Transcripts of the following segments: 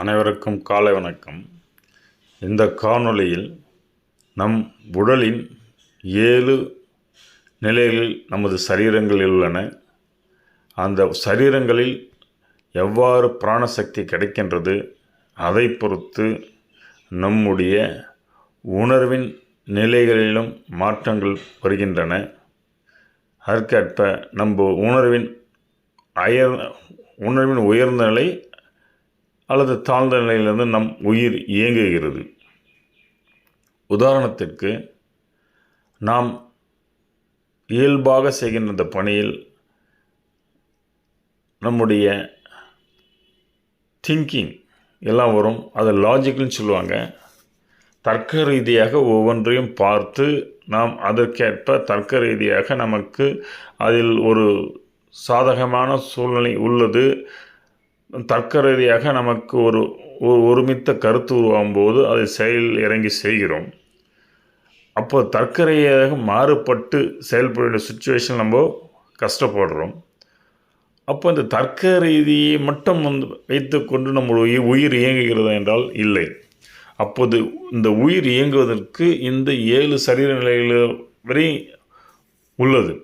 அனைவருக்கும் காலை வணக்கம். இந்த காணொளியில் நம் உடலின் ஏழு நிலைகளில் நமது சரீரங்களில் உள்ளன. அந்த சரீரங்களில் எவ்வாறு பிராணசக்தி கிடைக்கின்றது அதை பொறுத்து நம்முடைய உணர்வின் நிலைகளிலும் மாற்றங்கள் வருகின்றன. அதற்கேற்ப நம்ம உணர்வின் அயர் உணர்வின் உயர்ந்த நிலை அல்லது தாழ்ந்த நிலையிலிருந்து நம் உயிர் இயங்குகிறது. உதாரணத்திற்கு நாம் இயல்பாக செய்கின்ற இந்த பணியில் நம்முடைய திங்கிங் எல்லாம் வரும். அதை லாஜிக்கல்னு சொல்லுவாங்க. தர்க்க ரீதியாக ஒவ்வொன்றையும் பார்த்து நாம் அதற்கேற்ப தர்க்க ரீதியாக நமக்கு அதில் ஒரு சாதகமான சூழ்நிலை உள்ளது. தர்க்க ரீதியாக நமக்கு ஒரு ஒரு ஒருமித்த கருத்து உருவாகும் போது அதை செயல் இறங்கி செய்கிறோம். அப்போ தர்க்க ரீதியாக மாறுபட்டு செயல்படுற சுச்சுவேஷன் நம்ம கஷ்டப்படுறோம். அப்போ இந்த தர்க்க ரீதியை மட்டும் வந்து வைத்துக்கொண்டு நம்ம உயிர் இயங்குகிறது என்றால் இல்லை. அப்போது இந்த உயிர் இயங்குவதற்கு இந்த ஏழு சரீர நிலைகள் வரை உள்ளது.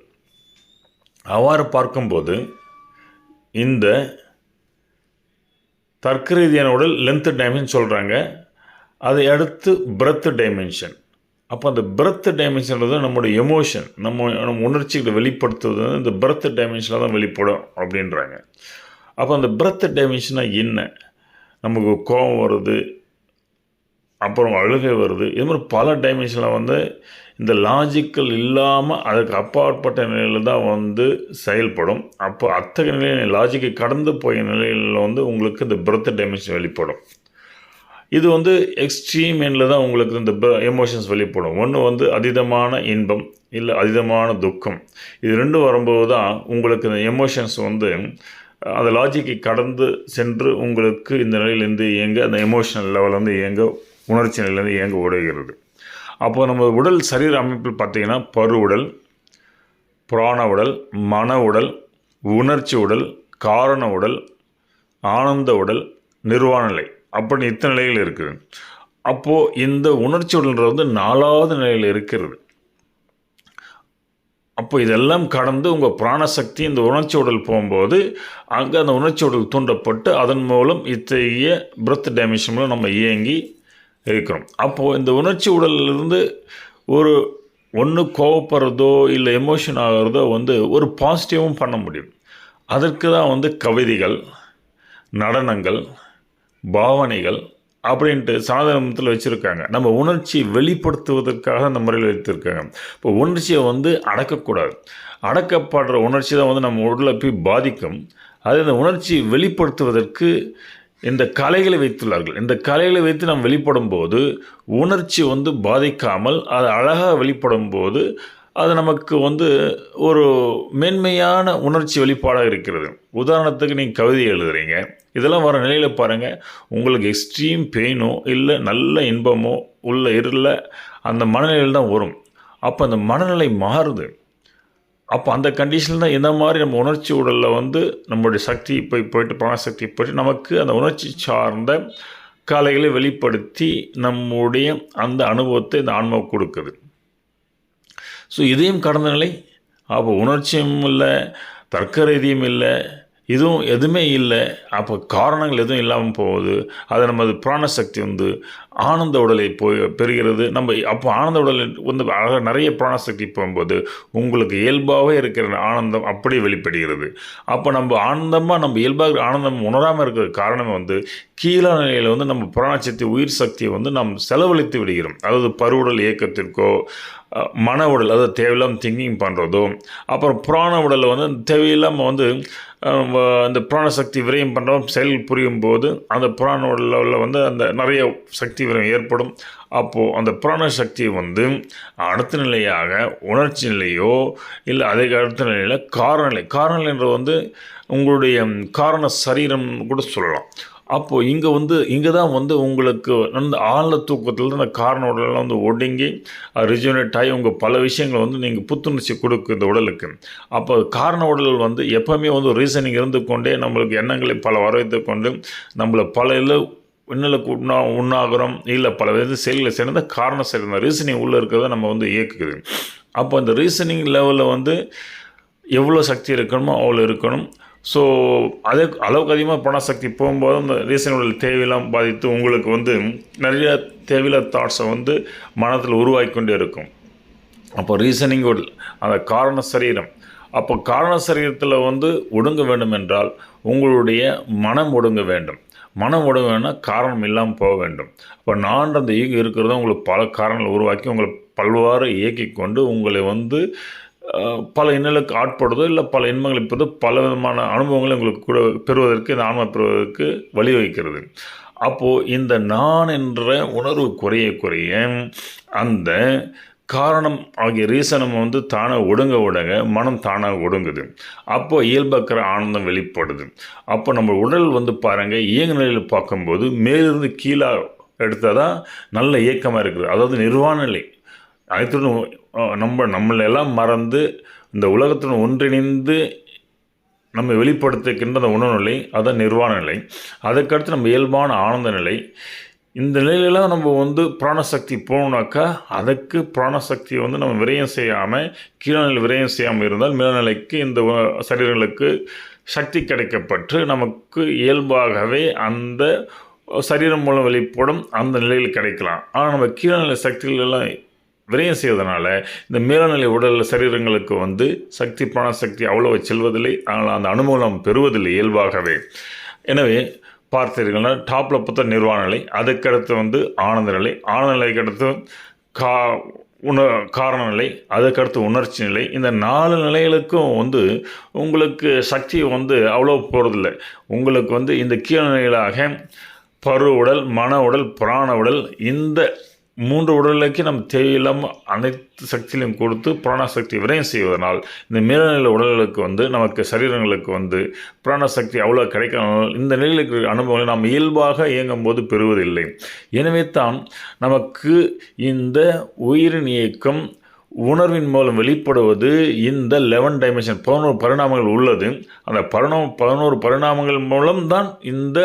அவ்வாறு பார்க்கும்போது இந்த தர்க்க ரீதியான உடல் லென்த்து டைமென்ஷன் சொல்கிறாங்க அதை அடுத்து பிரத் டைமென்ஷன் அப்போ அந்த பிரத் டைமென்ஷன்றது நம்மளுடைய எமோஷன் நம்ம நம்ம உணர்ச்சிகளை வெளிப்படுத்துவது வந்து இந்த பிரத் டைமென்ஷனில் தான் வெளிப்படும் அப்படின்றாங்க. அப்போ அந்த பிரத் டைமென்ஷனாக என்ன? நமக்கு கோபம் வருது அப்புறம் அழுகை வருது இது மாதிரி பல டைமென்ஷனில் வந்து இந்த லாஜிக்கல் இல்லாமல் அதுக்கு அப்பாற்பட்ட நிலையில் தான் வந்து செயல்படும். அப்போ அத்தகைய நிலையில் லாஜிக்கை கடந்து போய் நிலையில் வந்து உங்களுக்கு இந்த பிரத் டைமென்ஷன் வெளிப்படும். இது வந்து எக்ஸ்ட்ரீம் எண்டில் தான் உங்களுக்கு இந்த எமோஷன்ஸ் வெளிப்படும். ஒன்று வந்து அதீதமான இன்பம் இல்லை அதீதமான துக்கம். இது ரெண்டும் வரும்போது தான் உங்களுக்கு இந்த எமோஷன்ஸ் வந்து அந்த லாஜிக்கை கடந்து சென்று உங்களுக்கு இந்த நிலையிலேருந்து இயங்க அந்த எமோஷனல் லெவல்லேருந்து இயங்க உணர்ச்சி நிலையிலேருந்து இயங்க உடைகிறது அப்போ நம்ம உடல் சரீர அமைப்பில் பார்த்தீங்கன்னா பரு உடல் புராண உடல் மன உடல் உணர்ச்சி உடல் காரண உடல் ஆனந்த உடல் நிர்வாண நிலை. அப்படின்னு இத்தனை நிலைகள் இருக்குது. அப்போது இந்த உணர்ச்சி உடல்ன்றது வந்து நாலாவது நிலையில் இருக்கிறது. அப்போ இதெல்லாம் கடந்து உங்கள் பிராணசக்தி இந்த உணர்ச்சி உடல் போகும்போது அங்கே அந்த உணர்ச்சி உடல் தூண்டப்பட்டு அதன் மூலம் இத்தகைய பிரத் டைமென்ஷன் மூலம் நம்ம இயங்கி இருக்கிறோம். அப்போது இந்த உணர்ச்சி உடலிலிருந்து ஒரு ஒன்று கோவப்படுறதோ இல்லை எமோஷன் ஆகிறதோ வந்து ஒரு பாசிட்டிவும் பண்ண முடியும். அதற்கு தான் வந்து கவிதைகள் நடனங்கள் பாவனைகள் அப்படின்ட்டு சாதனத்தில் வச்சுருக்காங்க. நம்ம உணர்ச்சி வெளிப்படுத்துவதற்காக அந்த முறையில் வைத்திருக்காங்க. இப்போ உணர்ச்சியை வந்து அடக்கக்கூடாது. அடக்கப்படுற உணர்ச்சி தான் வந்து நம்ம உடலை போய் பாதிக்கும். அது இந்த உணர்ச்சி வெளிப்படுத்துவதற்கு இந்த கலைகளை வைத்துள்ளார்கள். இந்த கலைகளை வைத்து நாம் வெளிப்படும் போது உணர்ச்சி வந்து பாதிக்காமல் அது அழகாக வெளிப்படும் போது அது நமக்கு வந்து ஒரு மென்மையான உணர்ச்சி வெளிப்பாடாக இருக்கிறது. உதாரணத்துக்கு நீங்கள் கவிதை எழுதுறீங்க. இதெல்லாம் வர நிலையில் பாருங்கள் உங்களுக்கு எக்ஸ்ட்ரீம் பெயினோ இல்லை நல்ல இன்பமோ உள்ள இருள அந்த மனநிலையில் தான் வரும். அப்போ அந்த மனநிலை மாறுது. அப்போ அந்த கண்டிஷனில் தான் இந்த மாதிரி நம்ம உணர்ச்சி உடலில் வந்து நம்மளுடைய சக்தி போய் போயிட்டு பிராணசக்தி போயிட்டு நமக்கு அந்த உணர்ச்சி சார்ந்த கலைகளை வெளிப்படுத்தி நம்முடைய அந்த அனுபவத்தை இந்த ஆன்மா கொடுக்குது. ஸோ இதையும் கடந்த நிலை. அப்போ உணர்ச்சியும் இல்லை தர்க்க ரீதியும் இல்லை இதுவும் எதுவுமே இல்லை. அப்போ காரணங்கள் எதுவும் இல்லாமல் போகுது. அது நமது பிராணசக்தி வந்து ஆனந்த உடலை போய் பெறுகிறது. நம்ம அப்போ ஆனந்த உடல் வந்து அழகாக நிறைய பிராணசக்தி போகும்போது உங்களுக்கு இயல்பாகவே இருக்கிற ஆனந்தம் அப்படியே வெளிப்படுகிறது. அப்போ நம்ம ஆனந்தமாக நம்ம இயல்பாக ஆனந்தம் உணராமல் இருக்கிற காரணம் வந்து கீழே நிலையில் வந்து நம்ம பிராணசக்தி உயிர் சக்தியை வந்து நாம் செலவழித்து விடுகிறோம். அதாவது பருவுடல் இயக்கத்திற்கோ மன உடல் அதாவது தேவையில்லாமல் திங்கிங் பண்ணுறதோ அப்புறம் புராண உடலில் வந்து தேவையில்லாமல் வந்து அந்த புராண சக்தி விரயம் பண்ணுறோம் செயல் புரியும் போது அந்த புராண உடலில் வந்து அந்த நிறைய சக்தி தீவிரம் ஏற்படும். அப்போது அந்த புராண சக்தி வந்து அடுத்த நிலையாக உணர்ச்சி நிலையோ இல்லை அதே அடுத்த நிலையில் காரணநிலை காரணநிலைன்றது வந்து உங்களுடைய காரண சரீரம் கூட சொல்லலாம். அப்போது இங்கே வந்து இங்கே தான் வந்து உங்களுக்கு அந்த ஆழ்ந்த தூக்கத்தில் அந்த காரண உடலெல்லாம் வந்து ஒடுங்கி ரிஜுனேட் ஆகி உங்கள் பல விஷயங்கள் வந்து நீங்கள் புத்துணர்ச்சி கொடுக்கு இந்த உடலுக்கு. அப்போ காரண உடல் வந்து எப்போவுமே வந்து ரீசனிங் இருந்து கொண்டே நம்மளுக்கு எண்ணங்களை பல வரவைத்து கொண்டு நம்மளை பல விண்ணலுக்கு உண்ணா உண்ணாகிறோம். இல்லை பல வித செயல்களை சேர்ந்த காரணம் சேர்ந்த ரீசனிங் உள்ளே இருக்கிறத நம்ம வந்து இயக்குது அப்போ அந்த ரீசனிங் லெவலில் வந்து எவ்வளோ சக்தி இருக்கணுமோ அவ்வளோ இருக்கணும். ஸோ அதே அளவுக்கு அதிகமாக பணசக்தி போகும்போது அந்த ரீசனபிள் தேவையெல்லாம் பாதித்து உங்களுக்கு வந்து நிறைய தேவையில்லாத தாட்ஸை வந்து மனத்தில் உருவாக்கி கொண்டே இருக்கும். அப்போ ரீசனிங் அந்த காரண சரீரம். அப்போ காரண சரீரத்தில் வந்து ஒடுங்க வேண்டும் என்றால் உங்களுடைய மனம் ஒடுங்க வேண்டும். மனம் உடவுனா காரணம் இல்லாமல் போக வேண்டும். அப்போ நான் அந்த ஈகோ இருக்கிறத உங்களுக்கு பல காரணங்களை உருவாக்கி உங்களை பல்வாறு இயக்கி கொண்டு உங்களை வந்து பல இன்னலுக்கு ஆட்படுதோ இல்லை பல இன்பங்களை பெறுதோ பல விதமான அனுபவங்களை உங்களுக்கு கூட பெறுவதற்கு இந்த ஆன்மா பெறுவதற்கு வழிவகுக்கிறது அப்போது இந்த நான் என்ற உணர்வு குறைய குறைய அந்த காரணம் ஆகிய ரீசனும் வந்து தானாக ஒடுங்க ஒடுங்க மனம் தானாக ஒடுங்குது. அப்போ இயல்பாக்கிற ஆனந்தம் வெளிப்படுது. அப்போ நம்ம உடல் வந்து பாருங்கள் இயங்கு நிலையில் பார்க்கும்போது மேலிருந்து கீழே எடுத்தால் தான் நல்ல இயக்கமாக இருக்குது. அதாவது நிர்வாண நிலை. அனைத்துடன் அஹ், நம்ம நம்மளெல்லாம் மறந்து இந்த உலகத்துடன் ஒன்றிணைந்து நம்ம வெளிப்படுத்துகின்ற அந்த உணவு நிலை அதான் நிர்வாண நிலை. அதுக்கடுத்து நம்ம இயல்பான ஆனந்த நிலை. இந்த நிலையிலலாம் நம்ம வந்து பிராணசக்தி போகணுனாக்கா அதுக்கு பிராணசக்தியை வந்து நம்ம விரயம் செய்யாமல் கீழநிலை விரயம் செய்யாமல் இருந்தால் மேல்நிலைக்கு இந்த சரீரங்களுக்கு சக்தி கிடைக்கப்பட்டு நமக்கு இயல்பாகவே அந்த சரீரம் மூலம் வெளிப்படும் அந்த நிலையில் கிடைக்கலாம். ஆனால் நம்ம கீழநிலை சக்திகளெல்லாம் விரயம் செய்வதனால இந்த மேல்நிலை உடல் சரீரங்களுக்கு வந்து சக்தி பிராணசக்தி அவ்வளோ செல்வதில்லை. ஆனால் அந்த அனுபவம் நாம் பெறுவதில்லை இயல்பாகவே. எனவே பார்த்தீர்கள்னா டாப்பில் பார்த்தா நிர்வாண நிலை அதுக்கடுத்து வந்து ஆனந்த நிலை ஆனந்த நிலைக்கு அடுத்து கா உண காரண நிலை அதுக்கடுத்து உணர்ச்சி நிலை. இந்த நாலு நிலைகளுக்கும் வந்து உங்களுக்கு சக்தி வந்து அவ்வளோ போகிறதில்ல உங்களுக்கு வந்து இந்த கீழ்நிலைகளாக பரு உடல் மன உடல் பிராண உடல் இந்த மூன்று உடலுக்கு நம் தேவையில்லாமல் அனைத்து சக்தியிலையும் கொடுத்து பிராணசக்தி விரயம் செய்வதனால் இந்த மேல்நிலை உடல்களுக்கு வந்து நமக்கு சரீரங்களுக்கு வந்து பிராணசக்தி அவ்வளோ கிடைக்காமல் இந்த நிலையில் இருக்கிற அனுபவங்களை நாம் இயல்பாக இயங்கும் போது பெறுவதில்லை. எனவே தான் நமக்கு இந்த உயிரின் இயக்கம் உணர்வின் மூலம் வெளிப்படுவது இந்த லெவன் டைமென்ஷன் பதினோரு பரிணாமங்கள் உள்ளது. அந்த பரிணாம பதினோரு பரிணாமங்கள் மூலம் தான் இந்த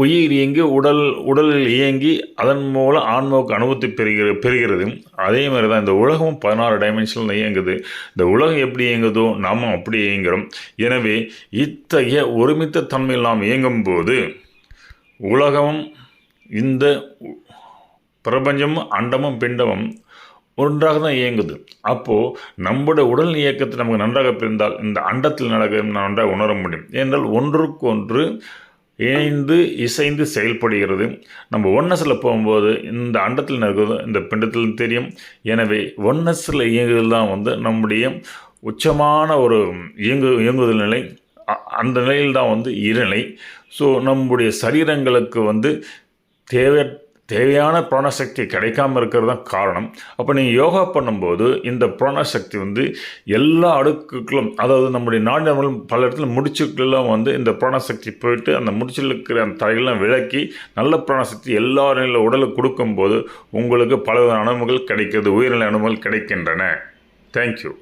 உயிர் இயங்கி உடல் உடலில் இயங்கி அதன் மூலம் ஆன்மாவுக்கு அனுபவத்தை பெறுகிற பெறுகிறது. அதே மாதிரி தான் இந்த உலகமும் பதினாறு டைமென்ஷனில் இயங்குது. இந்த உலகம் எப்படி இயங்குதோ நாமும் அப்படி இயங்குகிறோம் எனவே இத்தகைய ஒருமித்த தன்மையில் நாம் இயங்கும்போது உலகமும் இந்த பிரபஞ்சமும் அண்டமும் பிண்டமும் ஒன்றாக தான் இயங்குது. அப்போது நம்முடைய உடல் இயக்கத்தை நமக்கு நன்றாக பிரிந்தால் இந்த அண்டத்தில் நடக்க நன்றாக உணர முடியும். ஏனென்றால் ஒன்றுக்கொன்று இணைந்து இசைந்து செயல்படுகிறது. நம்ம ஒன்னஸில் போகும்போது இந்த அண்டத்தில் நடக்கிறது இந்த பிண்டத்தில் தெரியும். எனவே ஒன்னஸில் இயங்குதல் தான் வந்து நம்முடைய உச்சமான ஒரு இயங்கு இயங்குதல் நிலை. அ- அந்த நிலையில் தான் வந்து இருநிலை ஸோ நம்முடைய சரீரங்களுக்கு வந்து தேவை தேவையான பிராணசக்தி கிடைக்காம இருக்கிறது தான் காரணம். அப்போ நீங்கள் யோகா பண்ணும்போது இந்த பிராணசக்தி வந்து எல்லா அடுக்குகளும் அதாவது நம்முடைய நாடு பல இடத்துல முடிச்சுக்கெல்லாம் வந்து இந்த பிராணசக்தி போயிட்டு அந்த முடிச்சில் இருக்கிற அந்த தரையெல்லாம் விளக்கி நல்ல பிராணசக்தி எல்லா நிலையில் உடலுக்கு கொடுக்கும்போது உங்களுக்கு பல அனுபவங்கள் கிடைக்கிறது உயிர்நிலை அனுபவங்கள் கிடைக்கின்றன. தேங்க்யூ